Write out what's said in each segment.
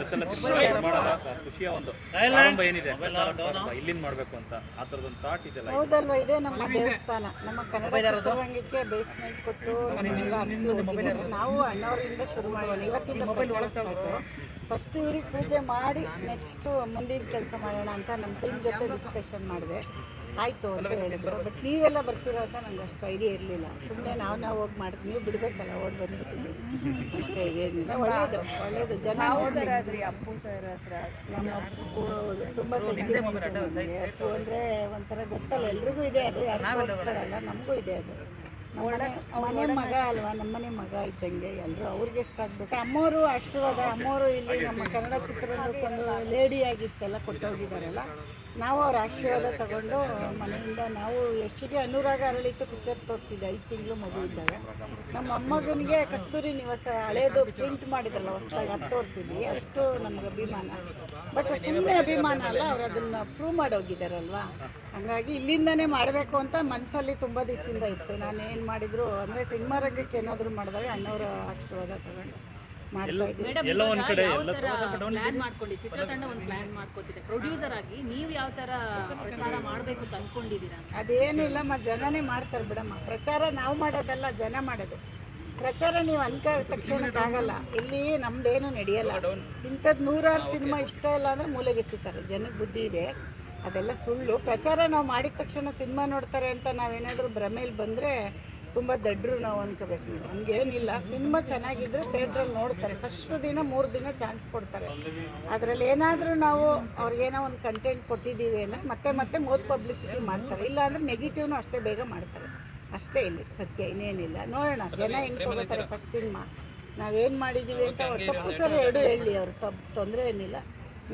ಜೊತೆಲೆ cinema ಮಾಡೋದ ಖುಷಿಯ ಒಂದು ಪ್ರಾರಂಭ ಏನಿದೆ? ಪ್ರಚಾರ ಪ್ರಾರಂಭ ಇಲ್ಲಿಂದ ಮಾಡ್ಬೇಕು ಅಂತ. ಆ ಥರದೊಂದು ಥಾಟ್ ಇದೆಲ್ಲ ಹೌದಲ್ವಾ ಇದೇ ನಮ್ಮ ದೇವಸ್ಥಾನ. ನಮ್ಮ ಕನ್ನಡ ಚಿತ್ರರಂಗಕ್ಕೆ ಬೇಸ್ಮೆಂಟ್ ಕೊಟ್ಟು ನಮ್ಮೆಲ್ಲ ಅರಸಿ ಹೋಗಿದ್ದಾರೆ ನಾವು ಅಣ್ಣವರಿಂದ ಶುರು ಮಾಡೋಣ. ಇವತ್ತಿಂದ ಸ್ಟಾರ್ಟು ಫಸ್ಟ್ ಇವ್ರಿಗೆ ಪೂಜೆ ಮಾಡಿ ನೆಕ್ಸ್ಟ್ ಮುಂದಿನ ಕೆಲಸ ಮಾಡೋಣ ಅಂತ ನಮ್ಮ ಟೀಮ್ ಜೊತೆ ಡಿಸ್ಕಷನ್ ಮಾಡಿದೆ. ಆಯಿತು ಅಂತ ಹೇಳಿದ್ರು. ಬಟ್ ನೀವೆಲ್ಲ ಬರ್ತೀರಾ ಅಂತ ನಂಗೆ ಅಷ್ಟು ಐಡಿಯಾ ಇರಲಿಲ್ಲ. ಸುಮ್ಮನೆ ನಾವು ನಾವು ಹೋಗಿ ಮಾಡ್ತೀವಿ. ನೀವು ಬಿಡಬೇಕಲ್ಲ ಓಡಿ ಬಂದ್ಬಿಟ್ಟಿದ್ದೀವಿ ಅಷ್ಟೇ ಏನಿಲ್ಲ ಒಳ್ಳೇದು ಒಳ್ಳೇದು. ಜನ ಅಪ್ಪು ಸರ್ ಹತ್ರ. ನಮ್ಮ ಅಪ್ಪು ತುಂಬ ಸೆಂಟಿಮೆಂಟ್ ಅಪ್ಪು ಅಂದರೆ ಒಂಥರ ಗೊತ್ತಲ್ಲ. ಎಲ್ರಿಗೂ ಇದೆ ಅದು. ಯಾರು ತೋರಿಸ್ಕೊಳ್ಳಲ್ಲ ನಮಗೂ ಇದೆ ಅದು. ಮನೆ ಮಗ ಅಲ್ವಾ? ನಮ್ಮನೆ ಮಗ ಇದ್ದಂಗೆ ಎಲ್ಲರೂ ಅವ್ರಿಗೆ ಇಷ್ಟ ಆಗ್ಬೇಕು. ಅಮ್ಮೋರು ಆಶೀರ್ವಾದ ಅಮ್ಮೋರು ಇಲ್ಲಿ ನಮ್ಮ ಕನ್ನಡ ಚಿತ್ರರಂಗಕ್ಕೊಂದು ಲೇಡಿಯಾಗಿ ಇಷ್ಟೆಲ್ಲ ಕೊಟ್ಟೋಗಿದ್ದಾರಲ್ಲ ನಾವು ಅವ್ರ ಆಶೀರ್ವಾದ ತಗೊಂಡು ಮನೆಯಿಂದ ನಾವು ಎಷ್ಟಿಗೆ ಅನುರಾಗ ಅರಳಿತು ಪಿಕ್ಚರ್ ತೋರಿಸಿದ್ದೆ, ಐದು ತಿಂಗಳು ಮಗು ಇದ್ದಾಗ. ನಮ್ಮ ಅಮ್ಮಗನಿಗೆ ಕಸ್ತೂರಿ ನಿವಾಸ ಹಳೇದು ಪ್ರಿಂಟ್ ಮಾಡಿದ್ರಲ್ಲ, ಹೊಸ್ದಾಗಿ ಅದು ತೋರಿಸಿದ್ವಿ. ಅಷ್ಟು ನಮ್ಗೆ ಅಭಿಮಾನ. ಬಟ್ ಸುಮ್ಮನೆ ಅಭಿಮಾನ ಅಲ್ಲ, ಅವ್ರು ಅದನ್ನು ಪ್ರೂವ್ ಮಾಡೋಗಿದ್ದಾರಲ್ವಾ? ಹಾಗಾಗಿ ಇಲ್ಲಿಂದನೇ ಮಾಡಬೇಕು ಅಂತ ಮನಸ್ಸಲ್ಲಿ ತುಂಬ ದಿವಸದಿಂದ ಇತ್ತು. ನಾನು ಏನು ಮಾಡಿದ್ರು ಅಂದರೆ ಸಿನಿಮಾ ರಂಗಕ್ಕೆ ಏನಾದರೂ ಮಾಡಿದಾಗ ಅಣ್ಣವರ ಆಶೀರ್ವಾದ ತಗೊಂಡು. ಎಲ್ಲ ಒಂದ್ ಕಡೆ ಎಲ್ಲ ಪ್ಲಾನ್ ಮಾಡ್ಕೊಂಡು ಚಿತ್ರತಂಡ ಒಂದು ಪ್ಲಾನ್ ಮಾಡ್ಕೊತಿದೆ ಪ್ರೊಡ್ಯೂಸರ್ ಆಗಿ ನೀವು ಯಾವ ತರ ಪ್ರಚಾರ ಮಾಡ್ಬೇಕು ಅಂತ ಅನ್ಕೊಂಡಿದ್ದೀರಾ ಅದೇನು ಇಲ್ಲಮ್ಮ ಜನನೇ ಮಾಡ್ತಾರೆ ಬಿಡಮ್ಮ. ಪ್ರಚಾರ ನಾವು ಮಾಡೋದಲ್ಲ ಜನ ಮಾಡೋದು. ಪ್ರಚಾರ ನೀವು ಅನ್ಕ ತಕ್ಷಣಕ್ಕಾಗಲ್ಲ ಇಲ್ಲಿ ನಮ್ದೇನು ನಡೆಯಲ್ಲ. ಇಂಥದ್ದು ನೂರಾರು ಸಿನಿಮಾ ಇಷ್ಟ ಇಲ್ಲ ಅಂದ್ರೆ ಮೂಲೆಗೆಸಿತಾರೆ ಜನಕ್ಕೆ ಬುದ್ಧಿ ಇದೆ. ಅದೆಲ್ಲ ಸುಳ್ಳು. ಪ್ರಚಾರ ನಾವು ಮಾಡಿದ ತಕ್ಷಣ ಸಿನಿಮಾ ನೋಡ್ತಾರೆ ಅಂತ ನಾವೇನಾದರೂ ಭ್ರಮೇಲಿ ಬಂದರೆ ತುಂಬ ದಡ್ರು ನಾವು ಅನ್ಕೋಬೇಕು. ಹಂಗೇನಿಲ್ಲ ಸಿನಿಮಾ ಚೆನ್ನಾಗಿದ್ರೆ ಥಿಯೇಟ್ರಲ್ಲಿ ನೋಡ್ತಾರೆ. ಫಸ್ಟ್ ದಿನ ಮೂರು ದಿನ ಚಾನ್ಸ್ ಕೊಡ್ತಾರೆ. ಅದರಲ್ಲಿ ಏನಾದರೂ ನಾವು ಅವ್ರಿಗೇನೋ ಒಂದು ಕಂಟೆಂಟ್ ಕೊಟ್ಟಿದ್ದೀವಿ ಅಂದರೆ ಮತ್ತೆ ಮತ್ತೆ ಮೋದ್ ಪಬ್ಲಿಸಿಟಿ ಮಾಡ್ತಾರೆ. ಇಲ್ಲ ಅಂದರೆ ನೆಗೆಟಿವ್ನು ಅಷ್ಟೇ ಬೇಗ ಮಾಡ್ತಾರೆ. ಅಷ್ಟೇ ಇಲ್ಲಿ ಸತ್ಯ ಇನ್ನೇನಿಲ್ಲ. ನೋಡೋಣ ಜನ ಹೆಂಗೆ ತಗೋತಾರೆ ಫಸ್ಟ್ ಸಿನಿಮಾ. ನಾವೇನು ಮಾಡಿದ್ದೀವಿ ಅಂತ ಅವ್ರು ತಪ್ಪು ಸರಿ ಎರಡು ಹೇಳಿ ಅವ್ರು ತಪ್ಪು ತೊಂದರೆ ಏನಿಲ್ಲ.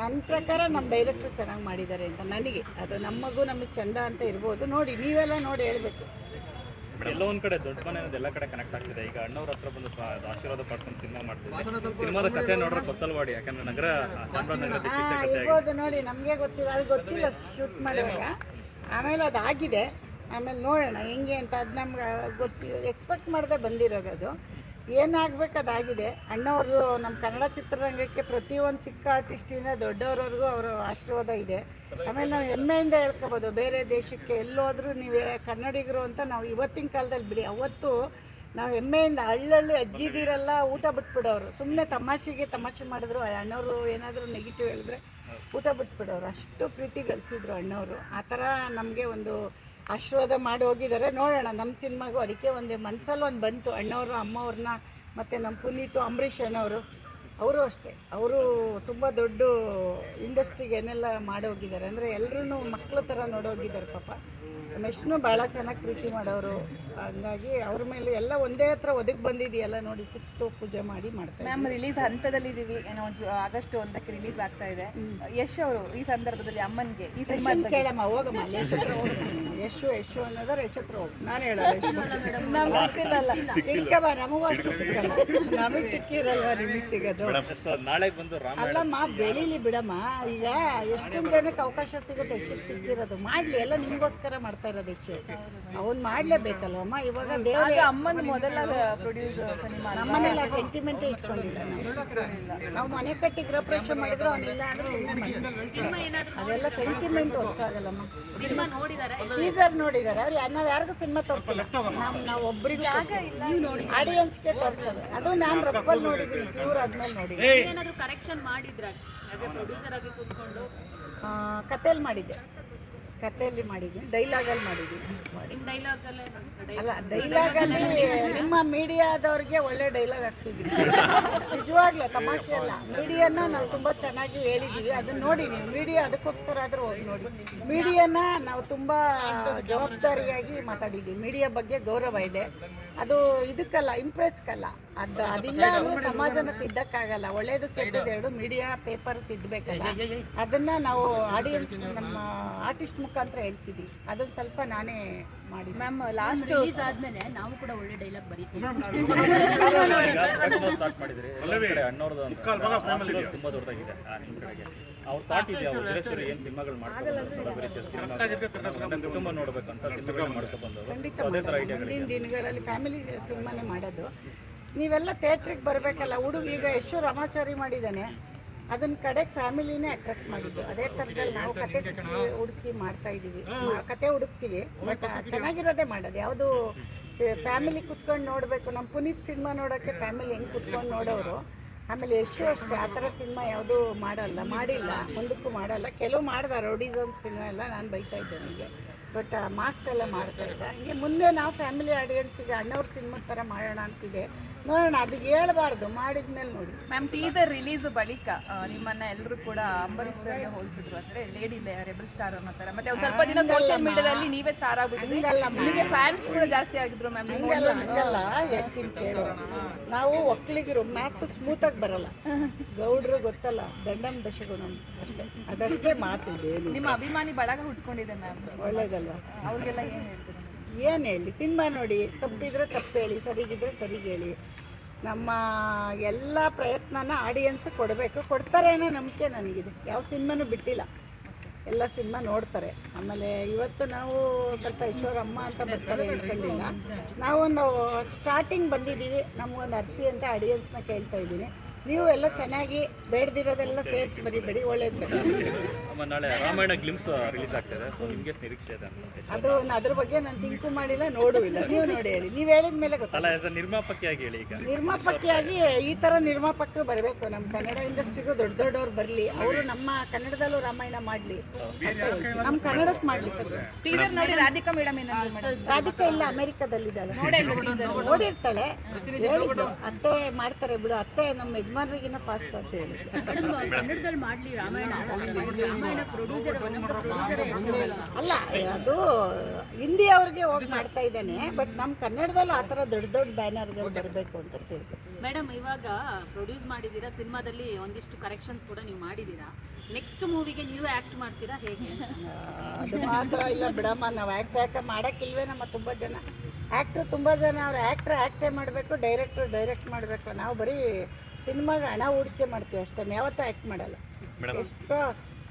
ನನ್ನ ಪ್ರಕಾರ ನಮ್ಮ ಡೈರೆಕ್ಟ್ರು ಚೆನ್ನಾಗಿ ಮಾಡಿದ್ದಾರೆ ಅಂತ ನನಗೆ. ಅದು ನಮ್ಮಗೂ ನಮಗೆ ಚಂದ ಅಂತ ಇರ್ಬೋದು. ನೋಡಿ ನೀವೆಲ್ಲ ನೋಡಿ ಹೇಳಬೇಕು. ಎಲ್ಲ ಒಂದ್ ಕಡೆ ದೊಡ್ಡ ಮನೆ ಎಲ್ಲ ಕಡೆ ಕನೆಕ್ಟ್ ಆಗ್ತಿದೆ. ಈಗ ಅಣ್ಣವ್ರ ಹತ್ರ ಬಂದು ಆಶೀರ್ವಾದ ಪಡ್ಕೊಂಡು ಸಿನಿಮಾ ಮಾಡ್ತಿದ್ವಿ. ಸಿನಿಮಾದ ಕತೆ ನೋಡ್ರೆ ಗೊತ್ತಲ್ವಾಡಿ. ಯಾಕಂದ್ರೆ ನಗರ ಇರ್ಬೋದು ನೋಡಿ ನಮಗೆ ಗೊತ್ತಿಲ್ಲ ಅದು ಗೊತ್ತಿಲ್ಲ ಶೂಟ್ ಮಾಡಿದಾಗ ಆಮೇಲೆ ಅದಾಗಿದೆ ಆಗಿದೆ. ಆಮೇಲೆ ನೋಡೋಣ ಹೆಂಗೆ ಅಂತ ಅದು ನಮ್ಗೆ ಗೊತ್ತಿ ಎಕ್ಸ್ಪೆಕ್ಟ್ ಮಾಡದೆ ಬಂದಿರೋದು ಅದು. ಏನಾಗಬೇಕು ಅದಾಗಿದೆ ಅಣ್ಣವರು ನಮ್ಮ ಕನ್ನಡ ಚಿತ್ರರಂಗಕ್ಕೆ ಪ್ರತಿಯೊಂದು ಚಿಕ್ಕ ಆರ್ಟಿಸ್ಟಿಂದ ದೊಡ್ಡವ್ರವರೆಗೂ ಅವರ ಆಶೀರ್ವಾದ ಇದೆ. ಆಮೇಲೆ ನಾವು ಹೆಮ್ಮೆಯಿಂದ ಹೇಳ್ಕೋಬೋದು, ಬೇರೆ ದೇಶಕ್ಕೆ ಎಲ್ಲೋದ್ರೂ ನೀವೇ ಕನ್ನಡಿಗರು ಅಂತ ನಾವು ಇವತ್ತಿನ ಕಾಲದಲ್ಲಿ ಬಿಡಿ. ಅವತ್ತು ನಾವು ಹೆಮ್ಮೆಯಿಂದ ಹಳ್ಳಳ್ಳಿ ಅಜ್ಜಿದಿರಲ್ಲ ಊಟ ಬಿಟ್ಬಿಡೋರು. ಸುಮ್ಮನೆ ತಮಾಷೆಗೆ ತಮಾಷೆ ಮಾಡಿದ್ರು ಅಣ್ಣವರು ಏನಾದರೂ ನೆಗೆಟಿವ್ ಹೇಳಿದ್ರೆ ಊಟ ಬಿಟ್ಬಿಡೋರು. ಅಷ್ಟು ಪ್ರೀತಿ ಗಳಿಸಿದ್ರು ಅಣ್ಣವರು. ಆ ಥರ ನಮಗೆ ಒಂದು ಆಶೀರ್ವಾದ ಮಾಡಿ ಹೋಗಿದ್ದಾರೆ. ನೋಡೋಣ ನಮ್ಮ ಸಿನಿಮಾಗೂ ಅದಕ್ಕೆ ಒಂದು ಮನ್ಸಲ್ಲಿ ಒಂದು ಬಂತು. ಅಣ್ಣವರು ಅಮ್ಮವ್ರನ್ನ ಮತ್ತು ನಮ್ಮ ಪುನೀತು ಅಂಬರೀಷ್ ಅಣ್ಣವರು. ಅವರು ಅಷ್ಟೇ. ಅವರು ತುಂಬ ದೊಡ್ಡ ಇಂಡಸ್ಟ್ರಿಗೆ ಏನೆಲ್ಲ ಮಾಡೋಗಿದ್ದಾರೆ ಅಂದರೆ ಎಲ್ಲರೂ ಮಕ್ಕಳ ಥರ ನೋಡೋಗಿದ್ದಾರೆ ಪಾಪ. ಮೆಷ್ನು ಭಾಳ ಚೆನ್ನಾಗಿ ಪ್ರೀತಿ ಮಾಡೋರು. ಹಂಗಾಗಿ ಅವ್ರ ಮೇಲೆ ಎಲ್ಲ ಒಂದೇ ಹತ್ರ ಒದಗಿ ಬಂದಿದೆಯಲ್ಲ ನೋಡಿ ಸಿಕ್ತು ಪೂಜೆ ಮಾಡಿ ಮಾಡ್ತಾರೆ ಮ್ಯಾಮ್ ರಿಲೀಸ್ ಹಂತದಲ್ಲಿ ಇದೀವಿ. ಏನೋ ಆಗಸ್ಟ್ ಒಂದಕ್ಕೆ ರಿಲೀಸ್ ಆಗ್ತಾ ಇದೆ. ಯಶ್ ಅವರು ಈ ಸಂದರ್ಭದಲ್ಲಿ ಅಮ್ಮನಿಗೆ ಈ ಸಿನಿಮಾ ಕೇಳಮ್ಮ ಹೋಗಮ್ಮ ಯಶ್ ಹತ್ರ ಹೋಗಮ್ಮ. ಯಶು ಯಶು ಅನ್ನೋದಾರೆ ಯಶ್ ಹತ್ರ ಹೋಗಿ. ನಾನು ಹೇಳೋದು. ಸಿಕ್ಕಮ್ಮ ನಮಗೂ ಅಷ್ಟು ಸಿಕ್ಕಲ್ಲ. ನಮಗೆ ಸಿಕ್ಕಿರಲ್ಲ ನಿಮಗೆ ಸಿಗೋದು? ಸೊ ನಾಳೆ ಬಂದು ರಾಮ ಅಲ್ಲಮ್ಮ ಬೆಳಿಲಿ ಬಿಡಮ್ಮ. ಈಗ ಎಷ್ಟೊಂದು ಜನಕ್ಕೆ ಅವಕಾಶ ಸಿಗುತ್ತೆ ಎಷ್ಟು ಸಿಕ್ಕಿರೋದು. ಮಾಡ್ಲಿ ಎಲ್ಲ ನಿಮ್ಗೋಸ್ಕರ ಮಾಡ್ತಾ ಇರೋದು ಎಷ್ಟು ಅವ್ನು ಮಾಡ್ಲೇಬೇಕಲ್ವಮ್ಮ? ಇವಾಗ ಆಗ ಅಮ್ಮನ ಮೊದಲ ಪ್ರೊಡ್ಯೂಸ್ ಸಿನಿಮಾ ನಮ್ಮನೆಲ್ಲ ಸೆಂಟಿಮೆಂಟ್ ಇಟ್ಕೊಂಡಿಲ್ಲ ನಾವು. ಮನೆ ಕಟ್ಟಿ ಗೃಹಪ್ರವೇಶ ಮಾಡಿದ್ರು ಅವನಿಲ್ಲ ಅಂದ್ರೆ ಸುಮ್ಮನೆ ಅದೆಲ್ಲ ಸೆಂಟಿಮೆಂಟ್ ವರ್ಕ್ ಆಗಲ್ಲಮ್ಮ. ಸಿನಿಮಾ ನೋಡಿದಾರೆ? ಟೀಸರ್ ನೋಡಿದಾರೆ ಅವ್ರು ಯಾ- ನಾವ್ ಯಾರಿಗೂ ಸಿನಿಮಾ ತೋರಿಸಿಲ್ಲ. ನಾವು ನಾವು ಒಬ್ರಿಗೂ ಆಡಿಯನ್ಸ್ಗೆ ತೋರಿಸೋದು ಅದು ನಾನು ರಫಲ್ ನೋಡಿದೀನಿ ಪ್ಯೂರ್ ಆದ್ಮೇಲೆ ನೋಡಿ. ಏನಾದ್ರು ಕರೆಕ್ಷನ್ ಮಾಡಿದ್ರ? ಆಸ್ ಎ ಪ್ರೊಡ್ಯೂಸರ್ ಆಗಿ ಕೂತ್ಕೊಂಡು? ಮಾಡಿದ್ದೆ. ಕಥೆಯಲ್ಲಿ ಮಾಡಿದ್ದೀನಿ ಡೈಲಾಗಲ್ಲಿ ಮಾಡಿದ್ದೀನಿ ಮಾಡಿದ್ವಿ. ಅಲ್ಲೇ ಡೈಲಾಗಲ್ಲಿ ನಿಮ್ಮ ಮೀಡಿಯಾದವ್ರಿಗೆ ಒಳ್ಳೆ ಡೈಲಾಗ್ ಹಾಕ್ಸಿದ್ವಿ. ನಿಜವಾಗ್ಲೂ ತಮಾಷೆ ಅಲ್ಲ ಮೀಡಿಯಾನ ನಾವು ತುಂಬ ಚೆನ್ನಾಗಿ ಹೇಳಿದ್ದೀವಿ ಅದನ್ನ ನೋಡಿ ನೀವು ಮೀಡಿಯಾ ಅದಕ್ಕೋಸ್ಕರ ಆದರೂ ಹೋಗಿ ನೋಡಿ. ಮೀಡಿಯಾನ ನಾವು ತುಂಬ ಜವಾಬ್ದಾರಿಯಾಗಿ ಮಾತಾಡಿದ್ವಿ. ಮೀಡಿಯಾ ಬಗ್ಗೆ ಗೌರವ ಇದೆ. ಅದು ಇದಕ್ಕಲ್ಲ ಇಂಪ್ರೆಸ್ಗಲ್ಲ ಅದು ಅದಿಲ್ಲ ಅಂದ್ರೆ ಸಮಾಜನ ತಿದ್ದಕ್ಕಾಗಲ್ಲ. ಒಳ್ಳೇದು ಕೆಟ್ಟದ್ದು ಎರಡು ಮೀಡಿಯಾ ಪೇಪರ್ ತಿದ್ದಬೇಕಲ್ಲ. ಅದನ್ನ ನಾವು ಆಡಿಯನ್ಸ್ ನಮ್ಮ ಆರ್ಟಿಸ್ಟ್ ಮುಖಾಂತರ ಹೇಳ್ಸಿದ್ವಿ. ಅದನ್ನ ಸ್ವಲ್ಪ ನಾನೇ ಮಾಡಿ ಮ್ಯಾಮ್ ಲಾಸ್ಟ್ ರಿಲೀಸ್ ಆದ್ಮೇಲೆ ನಾವು ಕೂಡ ಒಳ್ಳೆ ಡೈಲಾಗ್ ಬರೀತೀವಿ. ಸ್ಟಾರ್ಟ್ ಮಾಡಿದ್ರಿ. ಎಲ್ಲ ಕಡೆ ಅಣ್ಣವ್ರದ್ದು ಒಂದು ಆಶೀರ್ವಾದ ತುಂಬಾ ದೊಡ್ಡದಾಗಿದೆ. ಆ, ನಿಮ್ ಕಡೆಗೆ. ಅವ್ರ ಥಾಟ್ ಇದೆ ಅವ್ರು ವೀರೇಶ್ವರಿ ಏನ್ ಸಿನಿಮಾಗಳು ಮಾಡ್ತಾರೆ? ಕುಟುಂಬ ನೋಡ್ಬೇಕಂತ ಸಿನಿಮಾಗಳು ಮಾಡ್ಕೊಂಡು ಬಂದವರು. ಖಂಡಿತ So, ಅದೇ ತರ ಐಡಿಯಾಗಳು ಮುಂದಿನ ದಿನಗಳಲ್ಲಿ ಫ್ಯಾಮಿಲಿ ಸಿನಿಮಾನೇ ಮಾಡೋದು. ನೀವೆಲ್ಲ ಥಿಯೇಟ್ರಿಗೆ ಬರಬೇಕಲ್ಲ, ಹುಡುಗ ಈಗ ಯಶು ರಾಮಾಚಾರಿ ಮಾಡಿದ್ದಾನೆ ಅದನ್ನ ಕಡೆ ಫ್ಯಾಮಿಲಿನೇ ಅಟ್ರಾಕ್ಟ್ ಮಾಡಿದ್ದು. ಅದೇ ಥರದಲ್ಲಿ ನಾವು ಕತೆ ಸಿಕ್ಕಿ ಹುಡುಕಿ ಮಾಡ್ತಾ ಇದ್ದೀವಿ ಮಾ- ಕತೆ ಹುಡುಕ್ತೀವಿ ಬಟ್ ಚೆನ್ನಾಗಿರೋದೇ ಮಾಡೋದು. ಯಾವುದು ಫ್ಯಾಮಿಲಿ ಕುತ್ಕೊಂಡು ನೋಡಬೇಕು. ನಮ್ಮ ಪುನೀತ್ ಸಿನಿಮಾ ನೋಡೋಕ್ಕೆ ಫ್ಯಾಮಿಲಿ ಹೆಂಗೆ ಕುತ್ಕೊಂಡು ನೋಡೋರು? ಆಮೇಲೆ ಯಶು ಅಷ್ಟೇ ಆ ಥರ ಸಿನಿಮಾ ಯಾವುದೂ ಮಾಡಲ್ಲ ಮಾಡಿಲ್ಲ ಮುಂದಕ್ಕೂ ಮಾಡಲ್ಲ. ಕೆಲವು ಮಾಡ್ದ ರೌಡಿಸಮ್ ಸಿನಿಮಾ ಎಲ್ಲ ನಾನು ಬೈತಾ ಇದ್ದೆ ನನಗೆ ಬಟ್ ಮಾಸ್ ಎಲ್ಲ ಮಾಡ್ತಾ ಇದ್ದೆ. ಹಂಗೆ ಮುಂದೆ ನಾವು ಫ್ಯಾಮಿಲಿ ಆಡಿಯನ್ಸಿಗೆ ಅಣ್ಣವ್ರ ಸಿನಿಮಾ ಥರ ಮಾಡೋಣ ಅಂತಿದೆ. ನೋಡೋಣ ಅದು ಹೇಳ್ಬಾರ್ದು ಮಾಡಿದ್ಮೇಲೆ ನೋಡಿ. ಮ್ಯಾಮ್ ಟೀಸರ್ ರಿಲೀಸ್ ಬಳಿಕ ನಿಮ್ಮನ್ನ ಎಲ್ಲರೂ ಕೂಡ ಸರ್ಗೆ ಹೋಲಿಸಿದ್ರು ಅಂದ್ರೆ ಲೇಡಿ ರೆಬಲ್ ಸ್ಟಾರ್ ಅನ್ನೋ ತರ ಮತ್ತೆ ಸ್ವಲ್ಪ ದಿನ ಸೋಷಿಯಲ್ ಮೀಡಿಯಾದಲ್ಲಿ ನೀವೇ ಸ್ಟಾರ್ ಆಗ್ಬಿಟ್ಟಿದ್ರಿ. ನಿಮಗೆ ಫ್ಯಾನ್ಸ್ ಕೂಡ ಜಾಸ್ತಿ ಆಗಿದ್ರು ಮ್ಯಾಮ್ ನಿಮ್ಮ ಹಂಗಲ್ಲ ಹಂಗಲ್ಲ ಹೇಳ್ತೀನಿ ಕೇಳು. ನಾವು ಒಕ್ಕಲಿಗರು ಮ್ಯಾಥ್ ಸ್ಮೂತಾಗಿ ಬರಲ್ಲ. ಗೌಡ್ರು ಗೊತ್ತಲ್ಲ ದಂಡಂ ದಶಗುಣ ಅಷ್ಟೇ. ಅದಷ್ಟೇ ಮಾತು ನಿಮ್ಮ ಅಭಿಮಾನಿ ಬಳಗ ಹುಟ್ಕೊಂಡಿದೆ ಮ್ಯಾಮ್ ಒಳ್ಳೇದಲ್ವಾ ಅವ್ರಿಗೆಲ್ಲ ಏನ್ ಹೇಳ್ತೀರಾ? ಏನು ಹೇಳಿ ಸಿನಿಮಾ ನೋಡಿ ತಪ್ಪಿದ್ರೆ ತಪ್ಪು ಹೇಳಿ ಸರಿಗಿದ್ರೆ ಸರಿಗೆ ಹೇಳಿ. ನಮ್ಮ ಎಲ್ಲ ಪ್ರಯತ್ನನ ಆಡಿಯನ್ಸ್ ಕೊಡಬೇಕು. ಕೊಡ್ತಾರೆ ಅನ್ನೋ ನಂಬಿಕೆ ನನಗಿದೆ. ಯಾವ ಸಿನಿಮಾನೂ ಬಿಟ್ಟಿಲ್ಲ. ಎಲ್ಲ ಸಿನಿಮಾ ನೋಡ್ತಾರೆ. ಆಮೇಲೆ ಇವತ್ತು ನಾವು ಸ್ವಲ್ಪ ಈಶ್ವರಮ್ಮ ಅಂತ ಬರ್ತಾರೆ ಅನ್ಕೊಂಡಿಲ್ಲ. ನಾವೊಂದು ಸ್ಟಾರ್ಟಿಂಗ್ ಬಂದಿದ್ದೀವಿ. ನಮಗೊಂದು ಅರ್ಸಿ ಅಂತ ಆಡಿಯನ್ಸ್ನ ಕೇಳ್ತಾ ಇದ್ದೀನಿ. ನೀವು ಎಲ್ಲ ಚೆನ್ನಾಗಿ ಬೇಡದಿರೋದೆಲ್ಲ ಸೇರಿಸಿ ಬರೀಬೇಡಿ ಒಳ್ಳೇದು ಅಮ್ಮ ನಾಳೆ ರಾಮಾಯಣ ಗ್ಲಿಮ್ಸ್ ರಿಲೀಸ್ ಆಗ್ತದೆ ಸೊ ನಿಮ್ಗೆ ಎಷ್ಟು ನಿರೀಕ್ಷೆ ಇದೆ ಅದು ಅದ್ರ ಬಗ್ಗೆ ನಾನು ತಿಂಕು ಮಾಡಿಲ್ಲ ನೋಡುವುದಿಲ್ಲ ಇಲ್ಲ. ನೀವು ನೋಡಿ ಹೇಳಿ. ನೀವು ಹೇಳಿದ ಮೇಲೆ ಆಸ್ ಅ ನಿರ್ಮಾಪಕಿಯಾಗಿ ಹೇಳಿ ಈಗ. ನಿರ್ಮಾಪಕಿಯಾಗಿ ಈ ತರ ನಿರ್ಮಾಪಕರು ಬರಬೇಕು. ನಮ್ಮ ಕನ್ನಡ ಇಂಡಸ್ಟ್ರಿಗೂ ದೊಡ್ಡ ದೊಡ್ಡವ್ರು ಬರಲಿ. ಅವರು ನಮ್ಮ ಕನ್ನಡದಲ್ಲೂ ರಾಮಾಯಣ ಮಾಡ್ಲಿ. ನಮ್ಮ ಕನ್ನಡಕ್ಕೆ ಮಾಡ್ಲಿ ಫಸ್ಟ್ ಟೀಸರ್ ನೋಡಿ ರಾಧಿಕಾ ಮೇಡಮ್ ರಾಧಿಕಾ ಇಲ್ಲ ಅಮೆರಿಕದಲ್ಲಿದ್ದಾಳೆ. ನೋಡಿ ಇಲ್ಲ ಟೀಸರ್ ನೋಡಿರ್ತಾಳೆ. ಹೇಳಿದ್ದು. ಅತ್ತೆ ಮಾಡ್ತಾರೆ ಬಿಡು. ಅತ್ತೆ ನಮ್ಮ ಯಜಮಾನ್ರಿಗಿನ್ನ ಫಾಸ್ಟ್ ಅಂತ ಹೇಳಿದ್ರು ಕನ್ನಡದಲ್ಲಿ ಮಾಡ್ಲಿ ರಾಮಾಯಣ. ರಾಮಾಯಣ ಪ್ರೊಡ್ಯೂಸರ್ ಅಲ್ಲ ಅದು ಹಿಂದಿ ಅವ್ರಿಗೆ ಹೋಗಿ ಮಾಡ್ತಾ ಇದ್ದಾನೆ ಬಟ್ ನಮ್ಮ ಕನ್ನಡದಲ್ಲೂ ಆ ಥರ ದೊಡ್ಡ ದೊಡ್ಡ ಬ್ಯಾನರ್ಗಳು ಬರಬೇಕು ಅಂತ ಹೇಳಿ ಮೇಡಮ್ ಇವಾಗ ಪ್ರೊಡ್ಯೂಸ್ ಮಾಡಿದ್ದೀರಾ ಸಿನಿಮಾದಲ್ಲಿ ಒಂದಿಷ್ಟು ಕರೆಕ್ಷನ್ಸ್ ಕೂಡ ನೀವು ಮಾಡಿದ್ದೀರಾ? ನೆಕ್ಸ್ಟ್ ಮೂವಿಗೆ ನೀವು ಆಕ್ಟ್ ಮಾಡ್ತೀರಾ ಹೇಗೆ? ಅದು ಮಾತ್ರ ಇಲ್ಲ ಬಿಡಮ್ಮ ನಾವು ಆ್ಯಕ್ಟ್ ಯಾಕೆ ಮಾಡೋಕ್ಕಿಲ್ವೇ ನಮ್ಮ ತುಂಬ ಜನ. ಆ್ಯಕ್ಟ್ರು ತುಂಬ ಜನ ಅವ್ರು ಆ್ಯಕ್ಟ್ರ್ ಆ್ಯಕ್ಟೇ ಮಾಡಬೇಕು ಡೈರೆಕ್ಟ್ರು ಡೈರೆಕ್ಟ್ ಮಾಡಬೇಕು. ನಾವು ಬರೀ ಸಿನಿಮಾಗೆ ಹಣ ಹೂಡಿಕೆ ಮಾಡ್ತೀವಿ ಅಷ್ಟೇ ಯಾವತ್ತೂ ಆ್ಯಕ್ಟ್ ಮಾಡಲ್ಲ. ಎಷ್ಟೋ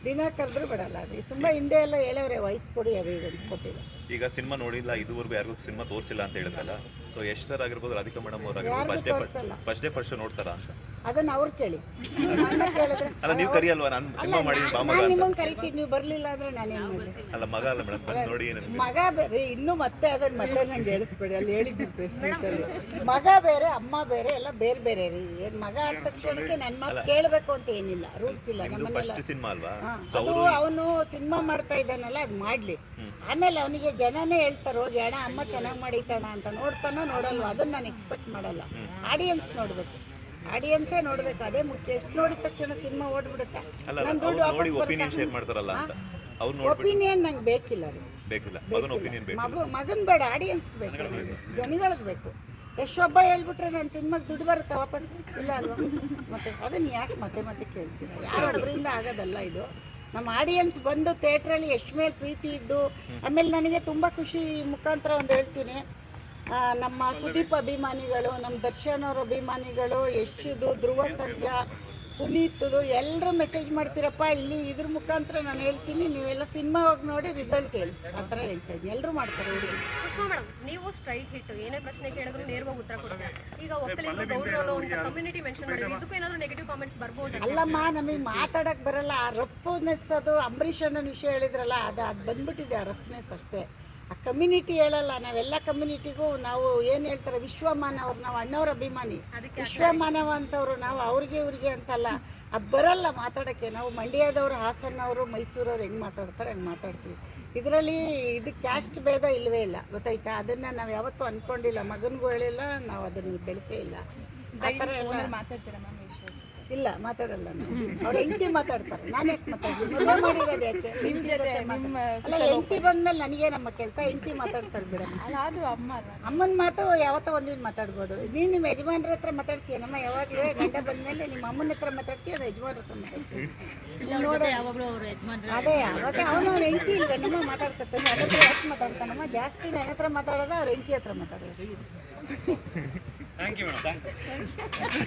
ದಿನ ಕರೆದ್ರೂ ಬಿಡಲ್ಲ ಅದು. ತುಂಬ ಹಿಂದೆ ಎಲ್ಲ ಹೇಳವ್ರೆ ವಯಸ್ಸು ಕೊಡಿ ಅದು ಇದು ಅಂತ ಕೊಟ್ಟಿಲ್ಲ ಈಗ ಸಿನಿಮಾ ನೋಡಿಲ್ಲ ಇದುವರೆಗೂ ಯಾರಿಗೂ ಸಿನಿಮಾ ತೋರಿಸಿಲ್ಲ ಅಂತ ಹೇಳಿದ್ರಲ್ಲ. ಸೊ ಯಶ್ ಸರ್ ಆಗಿರ್ಬೋದು ರಾಧಿಕಾ ಮೇಡಮ್ ಅವ್ರು ಆಗಿರ್ಬೋದು first day first day first ನೋಡ್ತಾರಾ ಅಂತ. ಅದನ್ನ ಅವ್ರು ಕೇಳಿ. ನನ್ನ ಕೇಳಿದ್ರೆ ಅಲ್ಲ ನೀವು ಕರಿಯಲ್ವಾ? ನಾನು ಸಿನಿಮಾ ಮಾಡಿ ಬಾಮಗ ನಾನು ಅಂತ. ನಿಮ್ಮನ್ನು ಕರಿತೀನಿ ನೀವು ಬರಲಿಲ್ಲ ಅಂದ್ರೆ ಮಾಡಲಿ? ಅಲ್ಲ ಮಗ ಅಲ್ಲ ಮೇಡಮ್ ಬಂದು ನೋಡಿ ನನಗೆ ಮಗ ಬೇರೆ ಇನ್ನು ಮತ್ತೆ ಅದನ್ನ ಮತ್ತೆ ನಂಗೆ ಹೇಳಿಸ್ಬೇಡಿ ಅಲ್ಲಿ ಮೀಟಲ್ಲಿ ಮಗ ಬೇರೆ ಅಮ್ಮ ಬೇರೆ ಎಲ್ಲ ಬೇರೆ ಬೇರೆ ರೀ. ಏನ್ ಮಗ ಅಂದ ತಕ್ಷಣಕ್ಕೆ ನನ್ನ ಮಾತು ಕೇಳಬೇಕು ಅಂತ ಏನಿಲ್ಲ ರೂಲ್ಸ್ ಇಲ್ಲ ನಮ್ಮನೆಲ್ಲ. ನಮ್ಮನ್ನೆಲ್ಲ ಫಸ್ಟ್ ಸಿನಿಮಾ ಅಲ್ವಾ? ಹಾ, ಅದು ಅವರು ಅವನು ಸಿನಿಮಾ ಮಾಡ್ತಾ ಇದ್ದಾನಲ್ಲ ಅದ್ ಮಾಡ್ಲಿ. ಆಮೇಲೆ ಅವನಿಗೆ ಜನನೇ ಹೇಳ್ತಾರೋ ಹೋಗಿ ಅಣ್ಣ ಅಮ್ಮ ಚೆನ್ನಾಗಿ ಮಾಡಿತಾಣ ಅಂತ ನೋಡ್ತಾನೋ ನೋಡಲ್ವ? ಅದನ್ನ ನಾನು ಎಕ್ಸ್ಪೆಕ್ಟ್ ಮಾಡಲ್ಲ. ಆಡಿಯನ್ಸ್ ನೋಡ್ಬೇಕು. ಆಡಿಯನ್ಸೇ ನೋಡ್ಬೇಕು. ಅದೇ ಮುಖ್ಯ. ಎಷ್ಟು ನೋಡಿದ ತಕ್ಷಣ ಸಿನಿಮಾ ಓಡ್ಬಿಡುತ್ತೆ? ಅಲ್ಲ ನನ್ ದುಡ್ಡು ನೋಡಿ ಒಪಿನಿಯನ್ ಶೇರ್ ಮಾಡ್ತಾರಲ್ಲ ಅಂತ. ಅವ್ರು ಒಪಿನಿಯನ್ ನಂಗೆ ಬೇಕಿಲ್ಲ ರೀ ಬೇಕಿಲ್ಲ. ಮಗನ ಒಪಿನಿಯನ್ ಬೇಕು ಮಗು ಮಗನ್ ಬೇಡ ಆಡಿಯನ್ಸ್ ಬೇಕು. ಜನಗಳಿಗೆ ಬೇಕು. ಎಷ್ಟೊಬ್ಬ ಹೇಳ್ಬಿಟ್ರೆ ನನ್ನ ಸಿನಿಮಾಗೆ ದುಡ್ಡು ಬರುತ್ತೆ ವಾಪಸ್? ಇಲ್ಲ ಅಲ್ವಾ? ಮತ್ತೆ ಅದನ್ನ ಯಾಕೆ ಮತ್ತೆ ಮತ್ತೆ ಯಾರು ಯಾರೊಬ್ಬರಿಂದ ಆಗೋದಲ್ಲ ಇದು. ನಮ್ಮ ಆಡಿಯನ್ಸ್ ಬಂದು ಥಿಯೇಟ್ರಲ್ಲಿ ಎಷ್ಟು ಮೇಲೆ ಪ್ರೀತಿ ಇದ್ದು ಆಮೇಲೆ ನನಗೆ ತುಂಬ ಖುಷಿ ಮುಖಾಂತರ ಒಂದು ಹೇಳ್ತೀನಿ. ನಮ್ಮ ಸುದೀಪ್ ಅಭಿಮಾನಿಗಳು ನಮ್ಮ ದರ್ಶನ್ ಅವ್ರ ಅಭಿಮಾನಿಗಳು ಯಶುದು ಧ್ರುವ ಸರ್ಜಾ ಪುನೀತ್ದು ಎಲ್ಲರೂ ಮೆಸೇಜ್ ಮಾಡ್ತೀರಪ್ಪ ಇಲ್ಲಿ ಇದ್ರ ಮುಖಾಂತರ ನಾನು ಹೇಳ್ತೀನಿ ನೀವೆಲ್ಲ ಸಿನಿಮಾ ಹೋಗಿ ನೋಡಿ ರಿಸಲ್ಟ್ ಹೇಳಿ. ಆ ಥರ ಹೇಳ್ತಾ ಇದ್ದೀನಿ. ಎಲ್ಲರೂ ಮಾಡ್ತಾರೆ ಹುಡುಗಿ. ಸುಷ್ಮಾ ಮೇಡಮ್ ನೀವು ಸ್ಟ್ರೈಟ್ ಹಿಟ್ ಏನೇ ಪ್ರಶ್ನೆ ಕೇಳಿದ್ರು ನೇರವಾಗಿ ಉತ್ತರ ಕೊಡ್ತಾರೆ? ಈಗ ಒಕ್ಕಲಿಗರು ಗೌರವ ಅನ್ನೋ ಒಂದು ಕಮ್ಯುನಿಟಿ ಮೆನ್ಷನ್ ಮಾಡಿದ್ರು. ಇದಕ್ಕೂ ಏನಾದರೂ ನೆಗೆಟಿವ್ ಕಾಮೆಂಟ್ಸ್ ಬರ್ಬೋದು? ಅಲ್ಲಮ್ಮ ನಮಗೆ ಮಾತಾಡಕ್ ಬರಲ್ಲ. ಆ ರಫ್ನೆಸ್ ಅದು ಅಂಬರೀಷ್ ಅಣ್ಣನ ವಿಷಯ ಹೇಳಿದ್ರಲ್ಲ ಅದು ಅದು ಬಂದ್ಬಿಟ್ಟಿದೆ ಆ ರಫ್ನೆಸ್ ಅಷ್ಟೇ. ಆ ಕಮ್ಯುನಿಟಿ ಹೇಳಲ್ಲ ನಾವೆಲ್ಲ ಕಮ್ಯುನಿಟಿಗೂ ನಾವು ಏನು ಹೇಳ್ತಾರೆ ವಿಶ್ವಮಾನವ್ರು ನಾವು ಅಣ್ಣವ್ರ ಅಭಿಮಾನಿ. ವಿಶ್ವಮಾನವ ಅಂತವ್ರು ನಾವು ಅವ್ರಿಗೆ ಇವ್ರಿಗೆ ಅಂತಲ್ಲ. ಅದು ಬರಲ್ಲ ಮಾತಾಡಕ್ಕೆ. ನಾವು ಮಂಡ್ಯದವ್ರು ಹಾಸನವರು ಮೈಸೂರವ್ರು ಹೆಂಗ್ ಮಾತಾಡ್ತಾರೆ ಹಂಗೆ ಮಾತಾಡ್ತೀವಿ. ಇದರಲ್ಲಿ ಇದು ಕ್ಯಾಸ್ಟ್ ಭೇದ ಇಲ್ಲವೇ ಇಲ್ಲ ಗೊತ್ತಾಯ್ತಾ? ಅದನ್ನ ನಾವು ಯಾವತ್ತೂ ಅನ್ಕೊಂಡಿಲ್ಲ. ಮಗನಿಗೂ ಹೇಳಿಲ್ಲ ನಾವು ಅದನ್ನ ಬೆಳೆಸೇ ಇಲ್ಲ. ಆ ಥರ ಎಲ್ಲ ಮಾತಾಡ್ತೀರಾ ಮ್ಯಾಮ್ ಇಲ್ಲ ಮಾತಾಡಲ್ಲ ನಾನು. ಅವ್ರ ಹೆಂಡತಿ ಮಾತಾಡ್ತಾರೆ. ನಾನು ಯಾಕೆ ಮಾತಾಡ್ತೀನಿ? ಮದುವೆ ಮಾಡಿರೋದು ಯಾಕೆ? ನಿಮ್ ಜೊತೆ ನಿಮ್ಮ ಅಲ್ಲ ಹೆಂಡತಿ ಬಂದ್ಮೇಲೆ ನನಗೆ ನಮ್ಮ ಕೆಲಸ? ಹೆಂಡತಿ ಮಾತಾಡ್ತಾರೆ ಬಿಡಮ್ಮ ಆದ್ರೂ ಅಮ್ಮ ಅಲ್ವಾ? ಅಮ್ಮನ ಮಾತು ಯಾವತ್ತೋ ಒಂದಿನ ಮಾತಾಡ್ಬೋದು. ನೀನು ನಿಮ್ಮ ಯಜಮಾನ್ರ ಹತ್ರ ಮಾತಾಡ್ತೀಯ ನಮ್ಮ ಯಾವಾಗಲೂ ಗಂಡ ಬಂದ್ಮೇಲೆ ನಿಮ್ಮ ಅಮ್ಮನ ಹತ್ರ ಮಾತಾಡ್ತೀಯ ಅದು ಯಜಮಾನ್ರ ಹತ್ರ ಮಾತಾಡ್ತೀಯ? ನೋಡ ಯಾವಾಗಲೂ ಅವ್ರ ಯಜಮಾನ್ರ. ಅದೇ ಅವಾಗ ಅವನು ಅವ್ರ ಹೆಂಡತಿ ಇಲ್ಲ ನಮ್ಮ ಮಾತಾಡ್ಕೊತಾನೆ ಅದಕ್ಕೆ ಹತ್ರ ಯಾಕೆ ಮಾತಾಡ್ತಾನಮ್ಮ? ಜಾಸ್ತಿ ನನ್ನ ಹತ್ರ ಮಾತಾಡೋದು ಅವ್ರ ಹೆಂಡತಿ ಹತ್ರ ಮಾತಾಡೋದು. Thank you madam thank you